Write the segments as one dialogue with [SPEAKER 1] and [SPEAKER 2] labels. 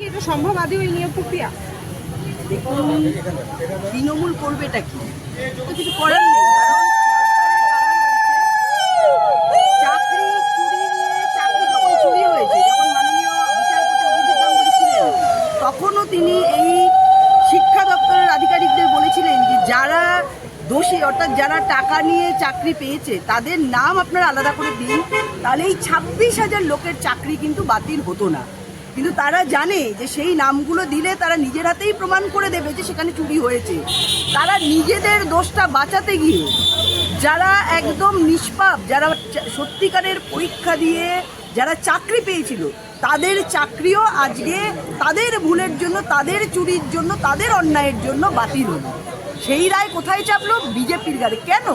[SPEAKER 1] কি এটা সম্ভব? আদৌ এই নিয়োগ প্রক্রিয়া?
[SPEAKER 2] দেখুন তৃণমূল করবেটা কি? তো কিছু করার নেই কারণ সরকারের কারণ হয়েছে। চাকরি চুরি নিয়ে চাকরি যখন চুরি হয়েছে যখন মাননীয় বিচারপতি অভিজিৎ গাঙ্গুলি ছিলেন তখনও তিনি এই শিক্ষা দপ্তরের আধিকারিকদের বলেছিলেন যে যারা দোষী অর্থাৎ যারা টাকা নিয়ে চাকরি পেয়েছে তাদের নাম আপনারা আলাদা করে দিন তাহলে এই ছাব্বিশ হাজার লোকের চাকরি কিন্তু বাতিল হতো না। কিন্তু তারা জানে যে সেই নামগুলো দিলে তারা নিজের হাতেই প্রমাণ করে দেবে যে সেখানে চুরি হয়েছে। তারা নিজেদের দোষটা বাঁচাতে গিয়ে যারা একদম নিষ্পাপ, যারা সত্যিকারের পরীক্ষা দিয়ে যারা চাকরি পেয়েছিল, তাদের চাকরিও আজকে তাদের ভুলের জন্য, তাদের চুরির জন্য, তাদের অন্যায়ের জন্য বাতিল হলো। সেই রায় কোথায় চাপলো? বিজেপির গাড়ি। কেন?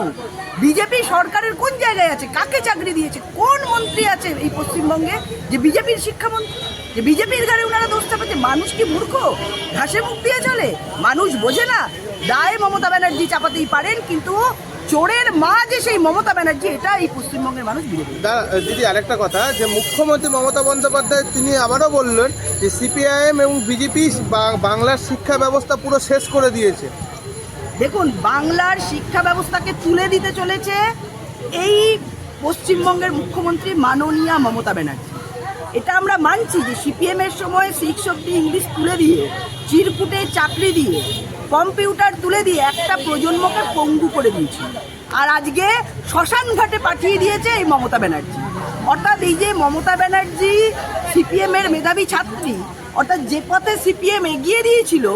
[SPEAKER 2] বিজেপি সরকারের কোন জায়গায় আছে? কাকে চাকরি দিয়েছে? কোন মন্ত্রী আছে এই পশ্চিমবঙ্গে যে বিজেপির শিক্ষামন্ত্রী? যে বিজেপির গাড়ি ওনারা দোষ চাপাচ্ছে মানুষ কি মূর্খ? ঘাসে মুখ দিয়ে চলে মানুষ বোঝে না। দায় মমতা ব্যানার্জি চাপাতেই পারেন কিন্তু চোরের মা যে সেই মমতা ব্যানার্জি এটা এই পশ্চিমবঙ্গের মানুষ
[SPEAKER 3] দিদি আরেকটা কথা যে মুখ্যমন্ত্রী মমতা বন্দ্যোপাধ্যায় তিনি আবারও বললেন যে সিপিআইএম এবং বিজেপি বাংলার শিক্ষা ব্যবস্থা পুরো শেষ করে দিয়েছে।
[SPEAKER 2] দেখুন বাংলার শিক্ষা ব্যবস্থাকে তুলে দিতে চলেছে এই পশ্চিমবঙ্গের মুখ্যমন্ত্রী মাননীয়া মমতা ব্যানার্জি। এটা আমরা মানছি যে সিপিএম এর সময় সিক্স অব্দি ইংলিশ তুলে দিয়ে, চিরকুটে চাকরি দিয়ে, কম্পিউটার তুলে দিয়ে একটা প্রজন্মকে পঙ্গু করে দিয়েছিল আর আজকে শ্মশান ঘাটে পাঠিয়ে দিয়েছে এই মমতা ব্যানার্জি। অর্থাৎ এই যে মমতা ব্যানার্জি সিপিএম এর মেধাবী ছাত্রী, অর্থাৎ যে পথে সিপিএম এগিয়ে দিয়েছিল,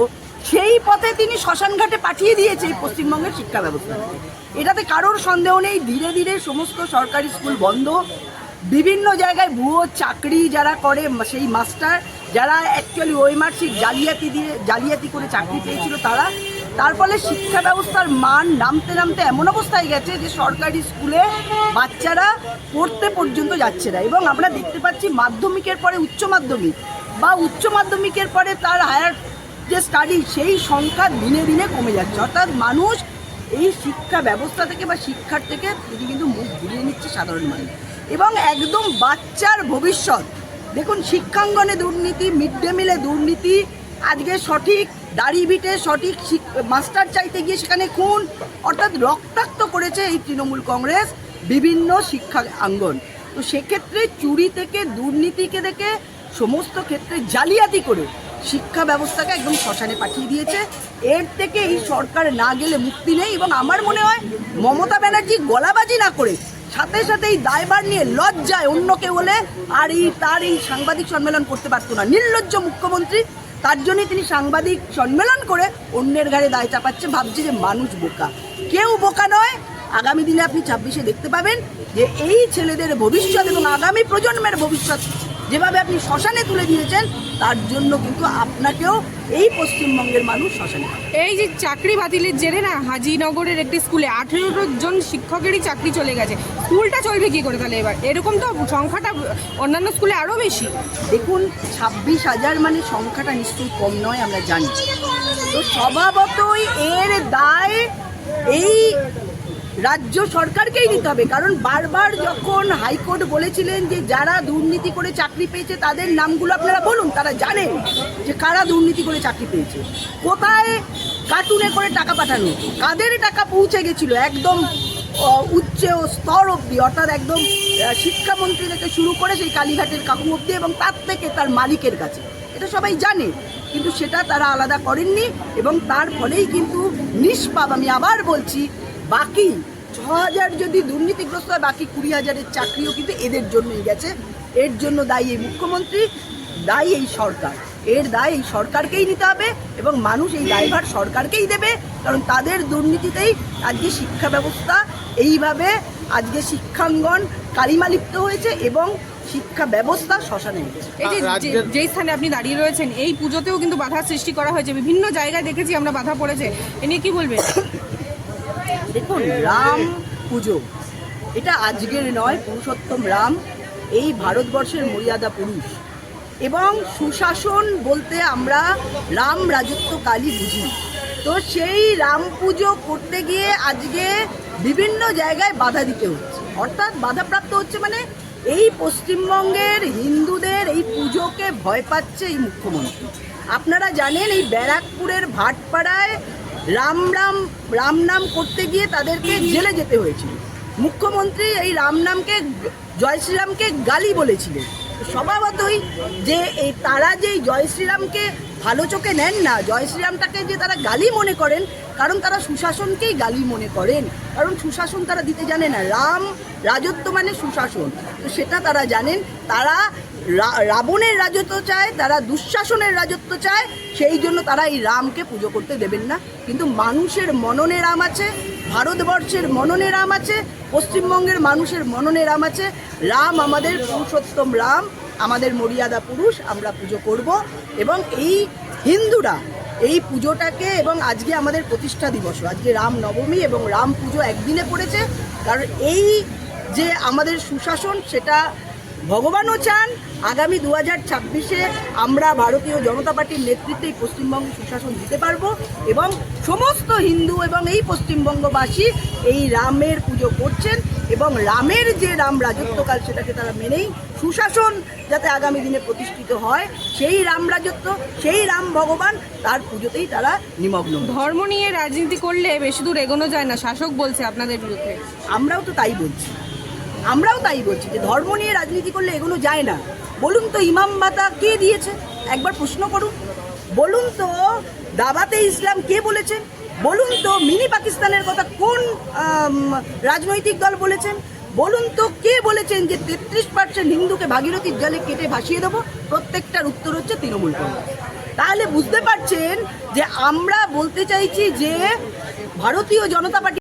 [SPEAKER 2] সেই পথে তিনি শ্মশানঘাটে পাঠিয়ে দিয়েছে এই পশ্চিমবঙ্গের শিক্ষা ব্যবস্থাকে এটাতে কারোর সন্দেহ নেই, ধীরে ধীরে সমস্ত সরকারি স্কুল বন্ধ বিভিন্ন জায়গায় ভুয়ো চাকরি যারা করে সেই মাস্টার, যারা অ্যাকচুয়ালি ওই মার্কশিট জালিয়াতি দিয়ে, জালিয়াতি করে চাকরি পেয়েছিল তারা। তার ফলে শিক্ষা ব্যবস্থার মান নামতে নামতে এমন অবস্থায় গেছে যে সরকারি স্কুলে বাচ্চারা পড়তে পর্যন্ত যাচ্ছে না। এবং আমরা দেখতে পাচ্ছি মাধ্যমিকের পরে উচ্চ মাধ্যমিক বা উচ্চ মাধ্যমিকের পরে তার হায়ার যে স্টাডি সেই সংখ্যা দিনে দিনে কমে যাচ্ছে। অর্থাৎ মানুষ এই শিক্ষা ব্যবস্থা থেকে বা শিক্ষার থেকে তিনি কিন্তু মুখ ঘুরিয়ে নিচ্ছে সাধারণ মানুষ। এবং একদম বাচ্চার ভবিষ্যৎ। দেখুন, শিক্ষাঙ্গনে দুর্নীতি, মিড ডে মিলে দুর্নীতি, আজকে সঠিক দাড়ি বিটে সঠিক মাস্টার চাইতে গিয়ে সেখানে খুন, অর্থাৎ রক্তাক্ত করেছে এই তৃণমূল কংগ্রেস বিভিন্ন শিক্ষা আঙ্গন। তো সেক্ষেত্রে চুরি থেকে, দুর্নীতিকে দেখে সমস্ত ক্ষেত্রে জালিয়াতি করে শিক্ষা ব্যবস্থাকে একদম শ্মশানে পাঠিয়ে দিয়েছে। এর থেকে এই সরকার না গেলে মুক্তি নেই এবং আমার মনে হয় মমতা ব্যানার্জি গলাবাজি না করে সাথে সাথে এই দায়বার নিয়ে লজ্জায় অন্যকে বলে আর এই তার এই সাংবাদিক সম্মেলন করতে পারতো না। নির্লজ্জ মুখ্যমন্ত্রী, তার জন্যই তিনি সাংবাদিক সম্মেলন করে অন্যের ঘাড়ে দায় চাপাচ্ছে, ভাবছে যে মানুষ বোকা। কেউ বোকা নয়। আগামী দিনে আপনি ছাব্বিশে দেখতে পাবেন যে এই ছেলেদের ভবিষ্যৎ এবং আগামী প্রজন্মের ভবিষ্যৎ যেভাবে আপনি শ্মশানে তুলে দিয়েছেন তার জন্য কিন্তু আপনাকেও এই পশ্চিমবঙ্গের মানুষ শ্মশানে
[SPEAKER 1] এই যে চাকরি বাতিলের জেরে না হাজিনগরের একটি স্কুলে আঠেরো জন শিক্ষকেরই চাকরি চলে গেছে। স্কুলটা চলবে কি করে তাহলে এবার? এরকম তো সংখ্যাটা অন্যান্য স্কুলে আরও বেশি।
[SPEAKER 2] দেখুন ছাব্বিশ হাজার মানে সংখ্যাটা নিশ্চয়ই কম নয় আমরা জানি। তো স্বভাবতই এর দায় এই রাজ্য সরকারকেই দিতে হবে। কারণ বারবার যখন হাইকোর্ট বলেছিলেন যে যারা দুর্নীতি করে চাকরি পেয়েছে, তাদের নামগুলো আপনারা বলুন, তারা জানেন যে কারা দুর্নীতি করে চাকরি পেয়েছে। কোথায় কার্টুনে করে টাকা পাঠানো? কাদের টাকা পৌঁছে গেছিল? একদম উচ্চ স্তর অবধি, অর্থাৎ একদম শিক্ষামন্ত্রী থেকে শুরু করে সেই কালীঘাটের কাকু অবধি এবং তার থেকে তার মালিকের কাছে। এটা সবাই জানে, কিন্তু সেটা তারা আলাদা করেননি এবং তার ফলেই কিন্তু নিষ্পাপ। আমি আবার বলছি বাকি ছ হাজার যদি দুর্নীতিগ্রস্ত হয় বাকি কুড়ি হাজারের চাকরিও কিন্তু এদের জন্যই গেছে। এর জন্য দায়ী এই মুখ্যমন্ত্রী দায়ী এই সরকার। এর দায় এই সরকারকেই নিতে হবে এবং মানুষ এই দায়ভার সরকারকেই দেবে কারণ তাদের দুর্নীতিতেই আজকে শিক্ষা ব্যবস্থা এইভাবে আজকে শিক্ষাঙ্গন কালিমা লিপ্ত হয়েছে এবং শিক্ষা ব্যবস্থা শ্মশানে গেছে।
[SPEAKER 1] এই যে যে- যেই স্থানে আপনি দাঁড়িয়ে রয়েছেন এই পুজোতেও কিন্তু বাধা সৃষ্টি করা হয়েছে। বিভিন্ন জায়গায় দেখেছি আমরা বাধা পড়েছে। এ নিয়ে কি বলবেন?
[SPEAKER 2] দেখুন, রাম পুজো। এটা আজকের নয়, পুরুষোত্তম রাম, এই ভারতবর্ষের মর্যাদা পুরুষ। এবং সুশাসন বলতে আমরা রাম রাজত্ব কালী বুঝি। তো সেই রাম পুজো করতে গিয়ে আজকে বিভিন্ন জায়গায় বাধা দিতে হচ্ছে। অর্থাৎ বাধাপ্রাপ্ত হচ্ছে মানে এই পশ্চিমবঙ্গের হিন্দুদের এই পুজোকে ভয় পাচ্ছে এই মুখ্যমন্ত্রী। আপনারা জানেন, এই ব্যারাকপুরের ভাটপাড়ায় রাম রাম রাম নাম করতে গিয়ে তাদেরকে জেলে যেতে হয়েছিল। মুখ্যমন্ত্রী এই রাম নামকে জয় শ্রীরামকে গালি বলেছিলেন। স্বভাবতই যে এই তারা যে জয় শ্রীরামকে ভালো চোখে নেন না, জয় শ্রীরামটাকে যে তারা গালি মনে করেন, কারণ তারা সুশাসনকেই গালি মনে করেন। কারণ সুশাসন তারা দিতে জানে না। রাম রাজত্ব মানে সুশাসন। তো সেটা তারা জানেন। তারা রাবণের রাজত্ব চায়, তারা দুঃশাসনের রাজত্ব চায়, সেই জন্য তারা এই রামকে পুজো করতে দেবেন না। কিন্তু মানুষের মননে রাম আছে, ভারতবর্ষের মননে রাম আছে, পশ্চিমবঙ্গের মানুষের মননে রাম আছে। রাম আমাদের পুরুষোত্তম রাম, আমাদের মর্যাদা পুরুষ, আমরা পুজো করব এবং এই হিন্দুরা এই পুজোটাকে এবং আজকে আমাদের প্রতিষ্ঠা দিবস, আজকে রাম নবমী এবং রাম পুজো একদিনে পড়েছে। কারণ এই যে আমাদের সুশাসন, সেটা ভগবানও চান আগামী দু হাজার ছাব্বিশে আমরা ভারতীয় জনতা পার্টির নেতৃত্বে এই পশ্চিমবঙ্গ সুশাসন দিতে পারব এবং সমস্ত হিন্দু এবং এই পশ্চিমবঙ্গবাসী এই রামের পুজো করছেন এবং রামের যে রাম রাজত্বকাল সেটাকে তারা মেনেই সুশাসন যাতে আগামী দিনে প্রতিষ্ঠিত হয় সেই রাম রাজত্ব সেই রাম ভগবান তার পুজোতেই তারা নিমগ্ন
[SPEAKER 1] ধর্ম নিয়ে রাজনীতি করলে বেশি দূর এগোনো যায় না শাসক বলছে আপনাদের বিরুদ্ধে।
[SPEAKER 2] আমরাও তো তাই বলছি। আমরাও তাই বলছি যে ধর্ম নিয়ে রাজনীতি করলে এগুলো যায় না। বলুন তো ইমাম বাতা কে দিয়েছে? একবার প্রশ্ন করুন। বলুন তো দাবাতে ইসলাম কে বলেছেন? বলুন তো মিনি পাকিস্তানের কথা কোন রাজনৈতিক দল বলেছেন? বলুন তো কে বলেছেন যে তেত্রিশ পার্সেন্ট হিন্দুকে ভাগীরথীর জলে কেটে ভাসিয়ে দেবো? প্রত্যেকটার উত্তর হচ্ছে তৃণমূল কংগ্রেস। তাহলে বুঝতে পারছেন যে আমরা বলতে চাইছি যে ভারতীয় জনতা পার্টি